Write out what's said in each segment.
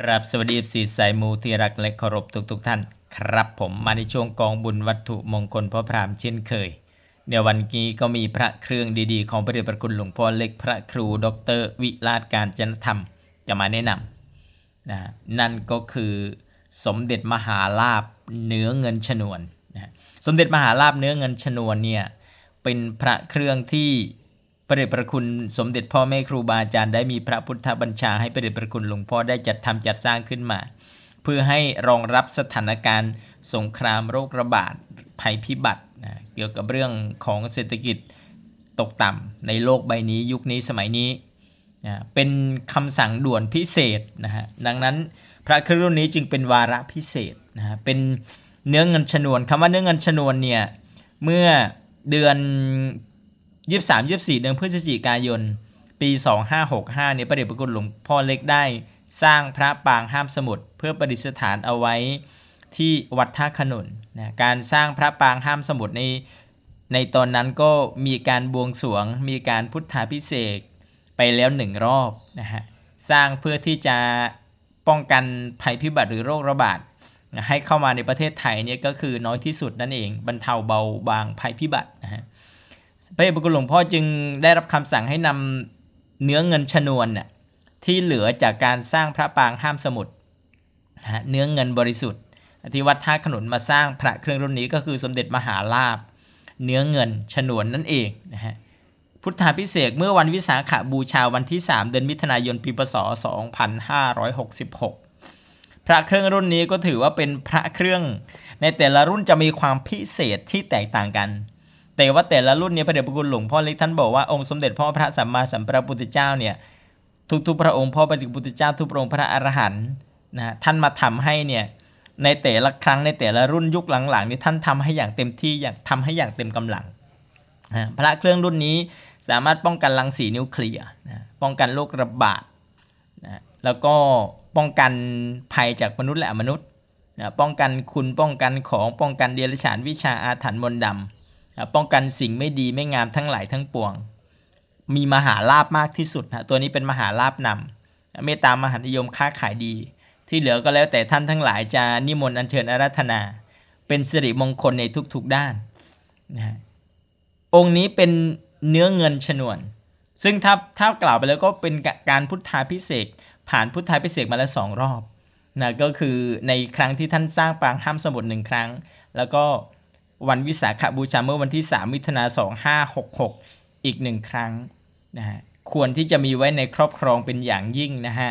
ครับสวัสดีสีสายมูที่รักและเคารพทุกๆทท่าน ครับผมมาในช่วงกองบุญวัตถุมงคลพ่อพรามเช่นเคยเดี๋ยววันนี้ก็มีพระเครื่องดีๆ ของพระเดชพระคุณหลวงพ่อเล็กพระครูดร วิราชการจนธรรม จะมาแนะนำนะนั่นก็คือสมเด็จมหาลาบเนื้อเงินชนวนนะสมเด็จมหาลาบเนื้อเงินชนวนเนี่ยเป็นพระเครื่องที่ พระเดชพระคุณสมเด็จพ่อแม่ครูบาอาจารย์ได้มีพระพุทธบัญชาให้พระเดชพระคุณหลวงพ่อได้จัดทำจัดสร้างขึ้นมา เพื่อให้รองรับสถานการณ์ สงครามโรคระบาดภัยพิบัตินะเกี่ยวกับเรื่องของเศรษฐกิจตกต่ำในโลกใบนี้ยุคนี้สมัยนี้นะเป็นคำสั่งด่วนพิเศษนะฮะดังนั้นพระเครื่องรุ่นนี้จึงเป็นวาระพิเศษนะฮะเป็นเนื้อเงินชนวนคำว่าเนื้อเงินชนวนเนี่ยเมื่อเดือน ยี่สามยี่สี่เดือนพฤศจิกายน ปี2565เนี่ยพระเดชพระคุณหลวงพ่อเล็กได้ สร้างพระปางห้ามสมุดเพื่อประดิษฐานเอาไว้ที่วัดท่าขนุนนะการสร้างพระปางห้ามสมุดในในตอนนั้นก็มีการบวงสรวง มีการพุทธาพิเศษไปแล้วหนึ่งรอบนะฮะสร้างเพื่อที่จะป้องกันภัยพิบัติหรือโรคระบาดให้เข้ามาในประเทศไทยเนี่ยก็คือน้อยที่สุดนั่นเองบรรเทาเบาบางภัยพิบัตินะฮะ พระเดชพระคุณหลวงพ่อจึงได้รับคำสั่งให้นำเนื้อเงินชนวนน่ะที่เหลือจากการสร้างพระปางห้ามสมุดนะฮะเนื้อเงินบริสุทธิ์ที่วัดท่าขนุนมาสร้างพระเครื่องรุ่นนี้ก็คือสมเด็จมหาลาภเนื้อเงินฉนวนนั่นเองนะฮะพุทธาพิเศษเมื่อวันวิสาขบูชาวันที่ 3 เดือนมิถุนายนปีพศ 2566 พระเครื่องรุ่นนี้ก็ถือว่าเป็นพระเครื่องในแต่ละรุ่นจะมีความพิเศษที่แตกต่างกัน แต่ว่าแต่ละรุ่นเนี่ยพระเดชพระคุณหลวงพ่อเล็กท่านบอกว่าองค์สมเด็จพ่อพระสัมมาสัมพุทธเจ้าเนี่ยทุกๆพระองค์พ่อพระจิกพุทธเจ้าทุกพระองค์พระอรหันต์นะท่านมาทำให้เนี่ยในแต่ละครั้งในแต่ละรุ่นยุคหลังๆนี่ท่านทำให้อย่างเต็มที่อย่างทำให้อย่างเต็มกำลังนะพระเครื่องรุ่นนี้สามารถป้องกันรังสีนิวเคลียร์นะป้องกันโรคระบาดนะแล้วก็ป้องกันภัยจากมนุษย์และมนุษย์นะป้องกันคุณป้องกันของป้องกันเดรัจฉานวิชาอาถรรพ์มนต์ดำ ป้องกันสิ่งไม่ดีไม่งามทั้งหลายทั้งปวง มีมหาลาบมากที่สุดนะตัวนี้เป็นมหาลาบนำนะเมตตามหานิยมค้าขายดี ที่เหลือก็แล้วแต่ท่านทั้งหลายจะนิมนต์อัญเชิญอาราธนา เป็นสิริมงคลในทุกๆด้านนะฮะองค์นี้เป็นเนื้อเงินชนวน ซึ่งถ้าถ้ากล่าวไปแล้วก็เป็นการพุทธาพิเศษผ่านพุทธาพิเศษมาแล้วสองรอบนะก็คือในครั้งที่ท่านสร้างปางห้ามสมุดหนึ่งครั้ง แล้วก็ วันวิสาขบูชาเมื่อวันที่ 3 มิถุนา2566 อีกหนึ่งครั้งนะฮะควรที่จะมีไว้ในครอบครองเป็นอย่างยิ่งนะฮะ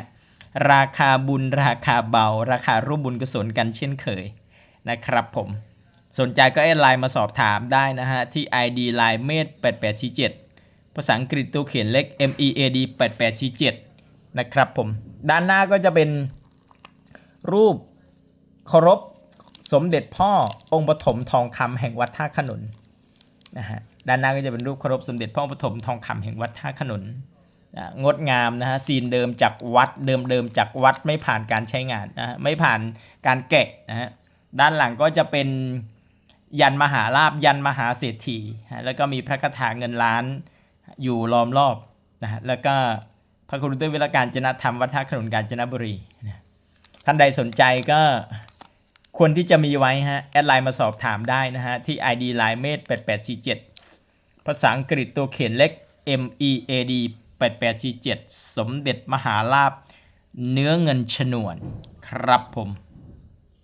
ราคาบุญราคาเบา ราคาร่วมบุญกุศลกันเช่นเคยนะครับผม สนใจก็แอดไลน์มาสอบถามได้นะฮะ ที่ ID Line เมด8847 ภาษาอังกฤษตัวเขียนเล็ก M E A D 8847 นะครับผม ด้านหน้าก็จะเป็นรูปเคารพ สมเด็จพ่อองค์ปฐมทองคำแห่งวัดท่าขนุนนะฮะด้านหน้าก็จะเป็นรูปเคารพสมเด็จพ่อปฐมทองคำแห่งวัดท่าขนุนอะงดงามนะฮะซีนเดิมจากวัดเดิมเดิมจากวัดไม่ผ่านการใช้งานนะฮะไม่ผ่านการแกะนะฮะด้านหลังก็จะเป็นยันมหาลาบยันมหาเศรษฐีฮะแล้วก็มีพระคาถาเงินล้านอยู่ล้อมรอบนะฮะแล้วก็พระครูต้วิรการจนธรรมวัดท่าขนุนกาญจนบุรีนะท่านใดสนใจก็ ควรที่จะมีไว้ฮะ แอดไลน์มาสอบถามได้นะฮะ ที่ ID Line เมด8847 ภาษาอังกฤษตัวเขียนเล็ก M E A D 8847 สมเด็จมหาลาบ เนื้อเงินฉนวน ครับผม